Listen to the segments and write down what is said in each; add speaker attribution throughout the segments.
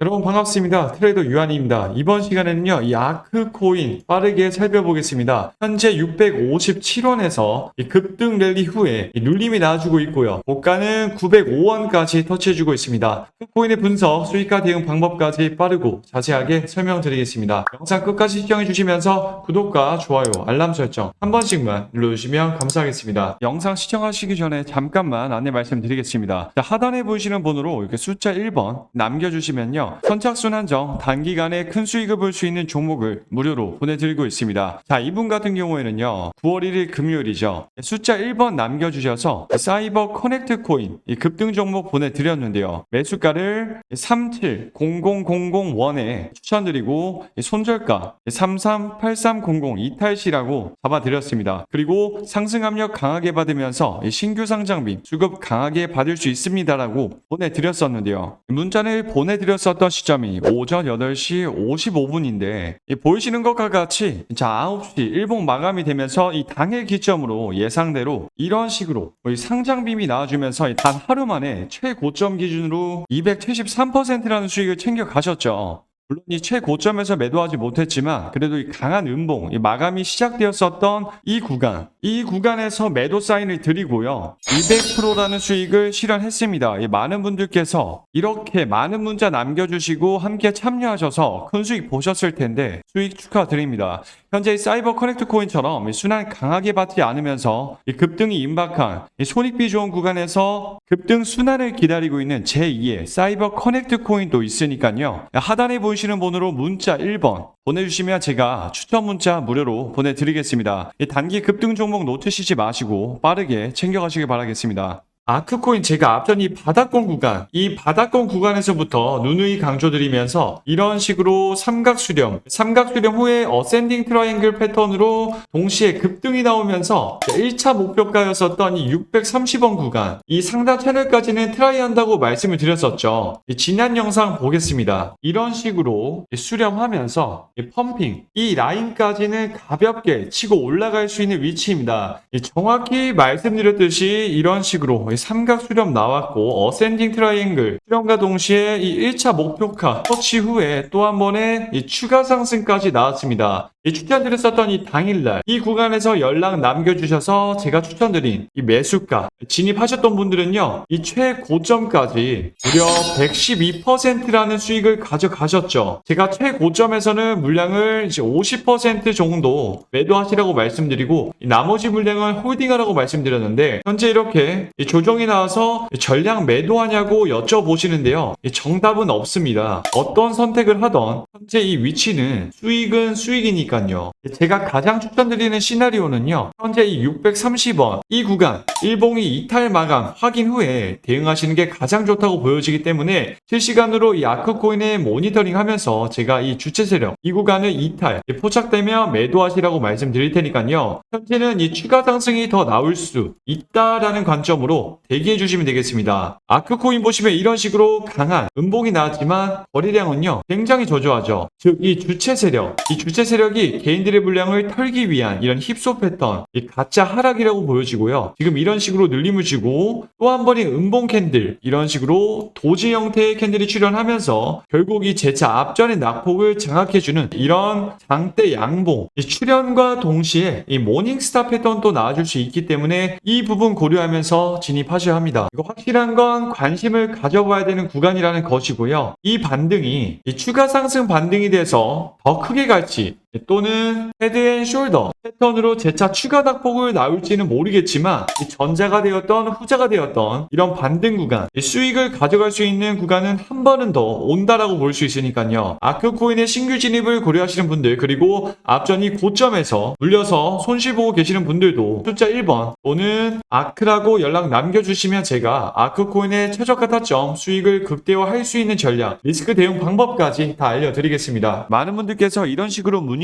Speaker 1: 여러분 반갑습니다. 트레이더 유한입니다. 이번 시간에는요, 이 아크 코인 빠르게 살펴보겠습니다. 현재 657원에서 급등 랠리 후에 이 눌림이 나와주고 있고요. 고가는 905원까지 터치해주고 있습니다. 아크 코인의 분석, 수익화 대응 방법까지 빠르고 자세하게 설명드리겠습니다. 영상 끝까지 시청해주시면서 구독과 좋아요, 알람 설정 한 번씩만 눌러주시면 감사하겠습니다. 영상 시청하시기 전에 잠깐만 안내 말씀드리겠습니다. 자, 하단에 보이시는 번호로 이렇게 숫자 1번 남겨주시면요. 선착순 한정 단기간에 큰 수익을 볼 수 있는 종목을 무료로 보내드리고 있습니다. 자, 이분 같은 경우에는요. 9월 1일 금요일이죠. 숫자 1번 남겨주셔서 사이버 커넥트 코인 이 급등 종목 보내드렸는데요. 매수가를 370001에 추천드리고 이 손절가 338300 이탈시라고 잡아드렸습니다. 그리고 상승 압력 강하게 받으면서 이 신규 상장비 수급 강하게 받을 수 있습니다라고 보내드렸었는데요. 문자를 보내드렸었 던 시점이 오전 8시 55분인데 보이시는 것과 같이 자 9시 일본 마감이 되면서 이 당일 기점으로 예상대로 이런 식으로 이 상장빔이 나와주면서 이단 하루 만에 최고점 기준으로 273%라는 수익을 챙겨 가셨죠. 물론 이 최고점에서 매도하지 못했지만 그래도 이 강한 음봉, 이 마감이 시작되었었던 이 구간, 이 구간에서 매도 사인을 드리고요. 200%라는 수익을 실현했습니다. 이 많은 분들께서 이렇게 많은 문자 남겨주시고 함께 참여하셔서 큰 수익 보셨을 텐데 수익 축하드립니다. 현재 이 사이버 커넥트 코인처럼 이 순환 강하게 받지 않으면서 이 급등이 임박한 이 손익비 좋은 구간에서 급등 순환을 기다리고 있는 제2의 사이버 커넥트 코인도 있으니까요. 하단에 보이 시는 번호로 문자 1번 보내주시면 제가 추천 문자 무료로 보내드리겠습니다. 이 단기 급등 종목 놓치시지 마시고 빠르게 챙겨가시길 바라겠습니다. 아크코인 제가 앞전 이 바닥권 구간, 이 바닥권 구간에서부터 누누이 강조드리면서 이런 식으로 삼각 수렴, 삼각 수렴 후에 어센딩 트라이앵글 패턴으로 동시에 급등이 나오면서 1차 목표가였었던 이 630원 구간, 이 상단 채널까지는 트라이 한다고 말씀을 드렸었죠. 이 지난 영상 보겠습니다. 이런 식으로 수렴하면서 이 펌핑, 이 라인까지는 가볍게 치고 올라갈 수 있는 위치입니다. 이 정확히 말씀드렸듯이 이런 식으로 이 삼각 수렴 나왔고 어센딩 트라이앵글 수렴과 동시에 이 1차 목표가 터치 후에 또 한 번의 이 추가 상승까지 나왔습니다. 이 추천드렸었던 이 당일날 이 구간에서 연락 남겨주셔서 제가 추천드린 이 매수가 진입하셨던 분들은요 이 최고점까지 무려 112%라는 수익을 가져가셨죠. 제가 최고점에서는 물량을 이제 50% 정도 매도하시라고 말씀드리고 이 나머지 물량을 홀딩하라고 말씀드렸는데 현재 이렇게 이 조정이 나와서 이 전량 매도하냐고 여쭤보시는데요. 이 정답은 없습니다. 어떤 선택을 하던 현재 이 위치는 수익은 수익이니까 요. 제가 가장 추천드리는 시나리오는요. 현재 이 630원 이 구간 일봉이 이탈 마감 확인 후에 대응하시는 게 가장 좋다고 보여지기 때문에 실시간으로 이 아크코인에 모니터링 하면서 제가 이 주체 세력 이 구간을 이탈 포착되면 매도하시라고 말씀드릴 테니까요. 현재는 이 추가 상승이 더 나올 수 있다라는 관점으로 대기해 주시면 되겠습니다. 아크코인 보시면 이런 식으로 강한 음봉이 나왔지만 거래량은요 굉장히 저조하죠. 즉 이 주체 세력 이 주체 세력이 개인들의 물량을 털기 위한 이런 힙소 패턴 이 가짜 하락이라고 보여지고요. 지금 이런 식으로 늘림을 주고 또 한 번의 음봉 캔들 이런 식으로 도지 형태의 캔들이 출현하면서 결국 이 재차 앞전의 낙폭을 장악해주는 이런 장대 양봉 이 출현과 동시에 이 모닝스타 패턴도 나와줄 수 있기 때문에 이 부분 고려하면서 진입하셔야 합니다. 이거 확실한 건 관심을 가져봐야 되는 구간이라는 것이고요. 이 반등이 이 추가 상승 반등이 돼서 더 크게 갈지 또는 헤드앤숄더 패턴으로 재차 추가 낙폭을 나올지는 모르겠지만 이 전자가 되었던 후자가 되었던 이런 반등 구간 이 수익을 가져갈 수 있는 구간은 한 번은 더 온다라고 볼 수 있으니까요. 아크코인의 신규 진입을 고려하시는 분들 그리고 앞전이 고점에서 물려서 손실 보고 계시는 분들도 숫자 1번 또는 아크라고 연락 남겨주시면 제가 아크코인의 최저가 타점 수익을 극대화할 수 있는 전략 리스크 대응 방법까지 다 알려드리겠습니다. 많은 분들께서 이런 식으로 문의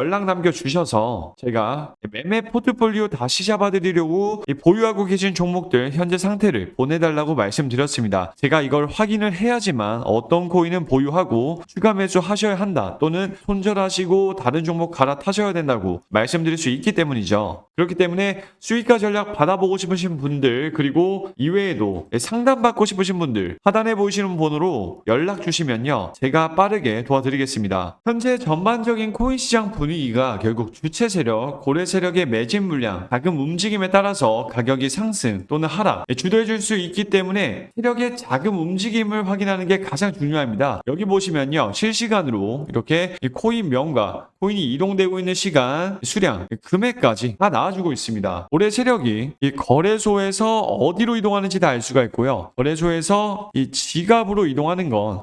Speaker 1: 연락 남겨주셔서 제가 매매 포트폴리오 다시 잡아드리려고 이 보유하고 계신 종목들 현재 상태를 보내달라고 말씀드렸습니다. 제가 이걸 확인을 해야지만 어떤 코인은 보유하고 추가 매수 하셔야 한다 또는 손절하시고 다른 종목 갈아타셔야 된다고 말씀드릴 수 있기 때문이죠. 그렇기 때문에 수익화 전략 받아보고 싶으신 분들 그리고 이외에도 상담받고 싶으신 분들 하단에 보이시는 번호로 연락 주시면요. 제가 빠르게 도와드리겠습니다. 현재 전반적인 코인 시장 분위 기가 결국 주체 세력, 고래 세력의 매진 물량, 자금 움직임에 따라서 가격이 상승 또는 하락 주도해 줄 수 있기 때문에 세력의 자금 움직임을 확인하는 게 가장 중요합니다. 여기 보시면요. 실시간으로 이렇게 이 코인 명과 코인이 이동되고 있는 시간, 수량, 금액까지 다 나와주고 있습니다. 올해 세력이 이 거래소에서 어디로 이동하는지 다 알 수가 있고요. 거래소에서 이 지갑으로 이동하는 건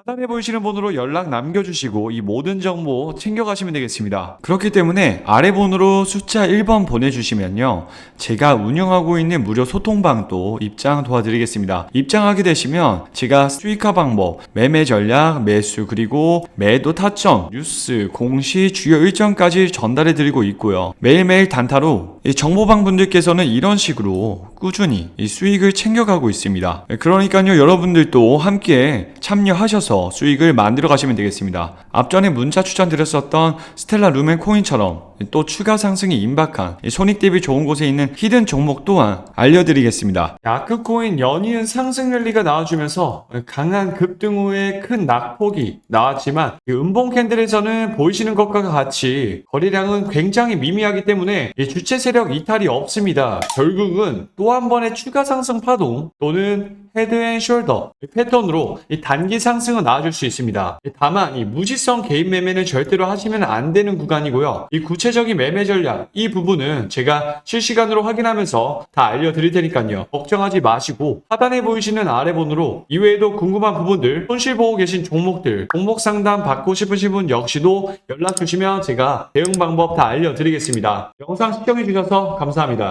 Speaker 1: 하단에 보이시는 번호로 연락 남겨주시고 이 모든 정보 챙겨가시면 되겠습니다. 그렇기 때문에 아래 번호로 숫자 1번 보내주시면요. 제가 운영하고 있는 무료 소통방도 입장 도와드리겠습니다. 입장하게 되시면 제가 수익화 방법, 매매 전략, 매수 그리고 매도 타점, 뉴스, 공시, 주요 일정까지 전달해 드리고 있고요. 매일매일 단타로 이 정보방 분들께서는 이런 식으로 꾸준히 이 수익을 챙겨가고 있습니다. 그러니까요, 여러분들도 함께 참여하셔서 수익을 만들어 가시면 되겠습니다. 앞전에 문자 추천드렸었던 스텔라 루멘 코인처럼 또 추가 상승이 임박한 이 손익 대비 좋은 곳에 있는 히든 종목 또한 알려드리겠습니다. 야크코인 연이은 상승 랠리가 나와주면서 강한 급등 후에 큰 낙폭이 나왔지만 이 음봉 캔들에서는 보이시는 것과 같이 거래량은 굉장히 미미하기 때문에 이 주체 세력 이탈이 없습니다. 결국은 또 한 번의 추가 상승 파동 또는 헤드 앤 숄더 패턴으로 이 단기 상승은 나와줄 수 있습니다. 다만 이 무지성 개인 매매는 절대로 하시면 안 되는 구간이고요. 이 구체적인 매매 전략 이 부분은 제가 실시간으로 확인하면서 다 알려드릴 테니까요. 걱정하지 마시고 하단에 보이시는 아래 번호로 이외에도 궁금한 부분들 손실 보고 계신 종목들 종목 상담 받고 싶으신 분 역시도 연락 주시면 제가 대응 방법 다 알려드리겠습니다. 영상 시청해 주셔서 감사합니다.